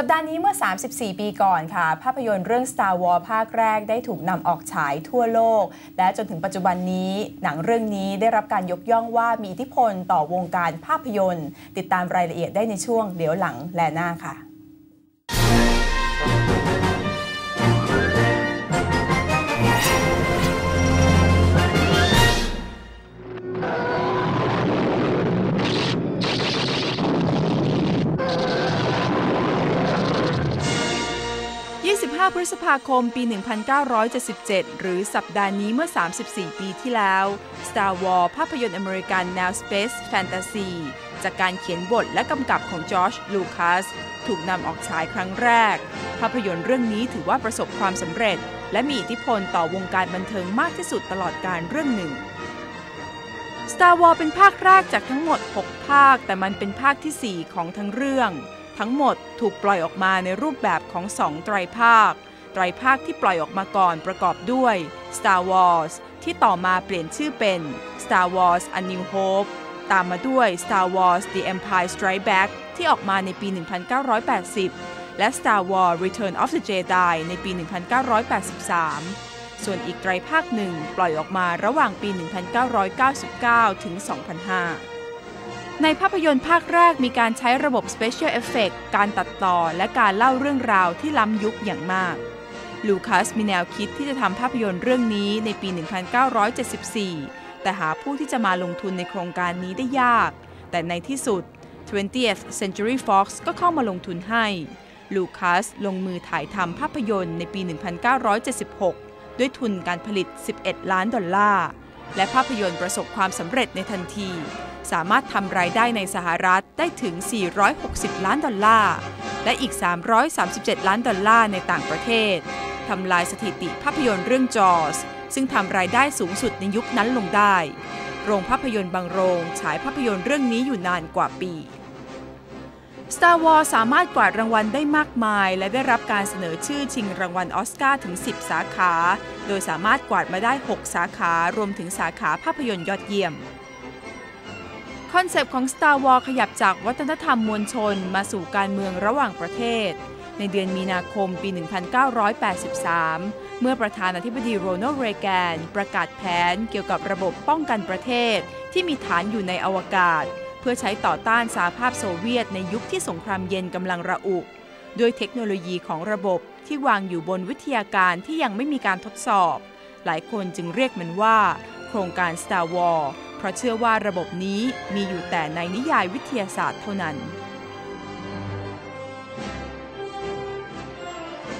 สัปดาห์นี้เมื่อ 34 ปีก่อนค่ะ ภาพยนตร์เรื่อง Star Wars ภาคแรกได้ถูกนำออกฉายทั่วโลก และจนถึงปัจจุบันนี้หนังเรื่องนี้ได้รับการยกย่องว่ามีอิทธิพลต่อวงการภาพยนตร์ ติดตามรายละเอียดได้ในช่วงเดี๋ยวหลังแลหน้าค่ะ 25พฤษภาคม ปี 1977 หรือสัปดาห์นี้เมื่อ 34 ปีที่แล้ว Star Wars ภาพยนตร์อเมริกันแนว Space Fantasy จากการเขียนบทและกำกับของจอร์จลูคัสถูกนำออกฉายครั้งแรก ภาพยนตร์เรื่องนี้ถือว่าประสบความสำเร็จ และมีอิทธิพลต่อวงการบันเทิงมากที่สุดตลอดการเรื่องหนึ่ง Star Wars เป็นภาคแรกจากทั้งหมด 6 ภาค แต่มันเป็นภาคที่ 4 ของทั้งเรื่อง ทั้งหมดถูกปล่อยออกมาในรูปแบบของสองไตรภาค ไตรภาคที่ปล่อยออกมาก่อนประกอบด้วย Star Wars ที่ต่อมาเปลี่ยนชื่อเป็น Star Wars A New Hope ตามมาด้วย Star Wars The Empire Strikes Back ที่ออกมาในปี 1980 และ Star Wars Return of the Jedi ในปี 1983 ส่วนอีกไตรภาคหนึ่งปล่อยออกมาระหว่างปี 1999 ถึง 2005 ในภาพยนตร์ภาคแรกมีการใช้ระบบ Special Effect การตัดต่อและการเล่าเรื่องราวที่ล้ำยุคอย่างมาก ลูคัสมีแนวคิดที่จะทำภาพยนตร์เรื่องนี้ในปี 1974 แต่หาผู้ที่จะมาลงทุนในโครงการนี้ได้ยาก แต่ในที่สุด 20th Century Fox ก็เข้ามาลงทุนให้ ลูคัสลงมือถ่ายทำภาพยนตร์ในปี 1976 ด้วยทุนการผลิต 11 ล้านดอลลาร์ และภาพยนตร์ประสบความสำเร็จในทันที สามารถทำรายได้ในสหรัฐได้ถึง 460 ล้านดอลลาร์ และอีก 337 ล้านดอลลาร์ในต่างประเทศ ทำลายสถิติภาพยนตร์เรื่องจอสซึ่งทำรายได้สูงสุดในยุคนั้นลงได้ โรงภาพยนตร์บางโรงฉายภาพยนตร์เรื่องนี้อยู่นานกว่าปี Star Wars สามารถกวาดรางวัลได้มากมาย และได้รับการเสนอชื่อชิงรางวัลออสการ์ถึง 10 สาขา โดยสามารถกวาดมาได้ 6 สาขารวมถึงสาขาภาพยนตร์ยอดเยี่ยม คอนเซปต์ของ Star Wars ขยับจากวัฒนธรรมมวลชน มาสู่การเมืองระหว่างประเทศ ในเดือนมีนาคมปี 1983 เมื่อประธานาธิบดีโรนัลด์เรแกน ประกาศแผนเกี่ยวกับระบบป้องกันประเทศ ที่มีฐานอยู่ในอวกาศ เพื่อใช้ต่อต้านสหภาพโซเวียตในยุคที่สงครามเย็นกำลังระอุ ด้วยเทคโนโลยีของระบบที่วางอยู่บนวิทยาการที่ยังไม่มีการทดสอบ หลายคนจึงเรียกมันว่า โครงการ Star War เพราะเชื่อว่าระบบนี้มีอยู่แต่ในนิยายวิทยาศาสตร์เท่านั้น